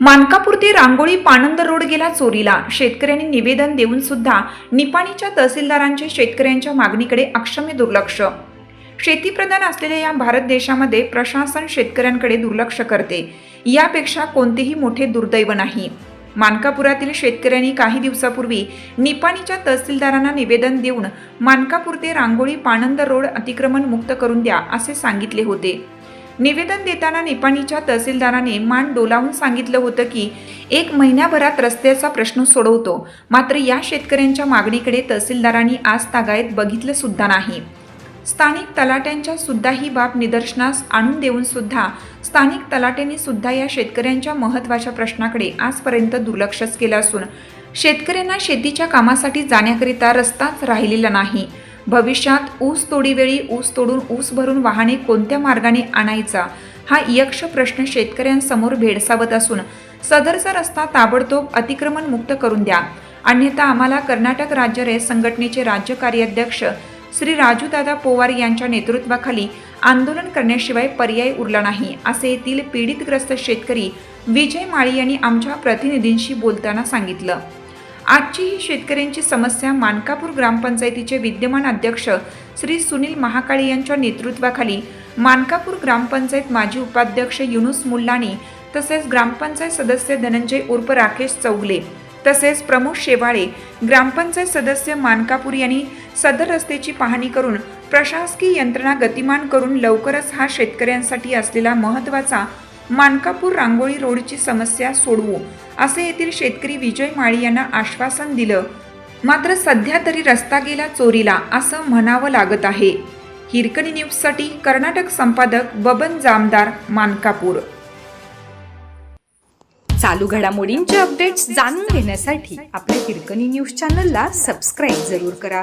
मानकापूर ते रांगोळी पाणंद रोड गेला चोरीला. शेतकऱ्यांनी निवेदन देऊन सुद्धा निपाणीच्या तहसीलदारांचे शेतकऱ्यांच्या मागणीकडे अक्षम्य दुर्लक्ष शेतीप्रधान असलेल्या या भारत देशामध्ये प्रशासन शेतकऱ्यांकडे दुर्लक्ष करते. यापेक्षा कोणतेही मोठे दुर्दैव नाही. मानकापुरातील शेतकऱ्यांनी काही दिवसापूर्वी निपाणीच्या तहसीलदारांना निवेदन देऊन मानकापूर ते रांगोळी पाणंद रोड अतिक्रमण मुक्त करून द्या असे सांगितले होते. निवेदन देताना निपाणीच्या तहसीलदाराने मान डोलावून सांगितलं होतं की एक महिन्याभरात रस्त्याचा प्रश्न सोडवतो. मात्र या शेतकऱ्यांच्या मागणीकडे तहसीलदारांनी आज तागायत बघितलं सुद्धा नाही. स्थानिक तलाट्यांच्या सुद्धा ही बाब निदर्शनास आणून देऊन सुद्धा स्थानिक तलाट्यांनी सुद्धा या शेतकऱ्यांच्या महत्त्वाच्या प्रश्नाकडे आजपर्यंत दुर्लक्षच केलं असून शेतकऱ्यांना शेतीच्या कामासाठी जाण्याकरिता रस्ताच राहिलेला नाही. भविष्यात ऊस तोडीवेळी ऊस तोडून ऊस भरून वाहने कोणत्या मार्गाने आणायचा हा यक्ष प्रश्न शेतकऱ्यांसमोर भेडसावत असून सदरचा रस्ता ताबडतोब अतिक्रमण मुक्त करून द्या. अन्यथा आम्हाला कर्नाटक राज्य रयत संघटनेचे राज्य कार्याध्यक्ष श्री राजूदादा पोवार यांच्या नेतृत्वाखाली आंदोलन करण्याशिवाय पर्याय उरला नाही असे येथील पीडितग्रस्त शेतकरी विजय माळी यांनी आमच्या प्रतिनिधींशी बोलताना सांगितलं. आजची ही शेतकऱ्यांची समस्या मानकापूर ग्रामपंचायतीचे विद्यमान अध्यक्ष श्री सुनील महाकाळे यांच्या नेतृत्वाखाली मानकापूर ग्रामपंचायत माजी उपाध्यक्ष युनुस मुल्लानी तसेच ग्रामपंचायत सदस्य धनंजय उर्फ राकेश चौगले तसेच प्रमोद शेवाळे ग्रामपंचायत सदस्य मानकापूर यांनी सदर रस्त्याची पाहणी करून प्रशासकीय यंत्रणा गतिमान करून लवकरच हा शेतकऱ्यांसाठी असलेला महत्त्वाचा मानकापूर रांगोळी रोडची समस्या सोडवू असे येथील शेतकरी विजय माळी यांना आश्वासन दिलं. मात्र सध्या तरी रस्ता गेला चोरीला असं म्हणावं लागत आहे. हिरकणी न्यूजसाठी कर्नाटक संपादक बबन जामदार मानकापूर. चालू घडामोडींचे अपडेट्स जाणून घेण्यासाठी आपल्या हिरकणी न्यूज चॅनलला सबस्क्राईब जरूर करा.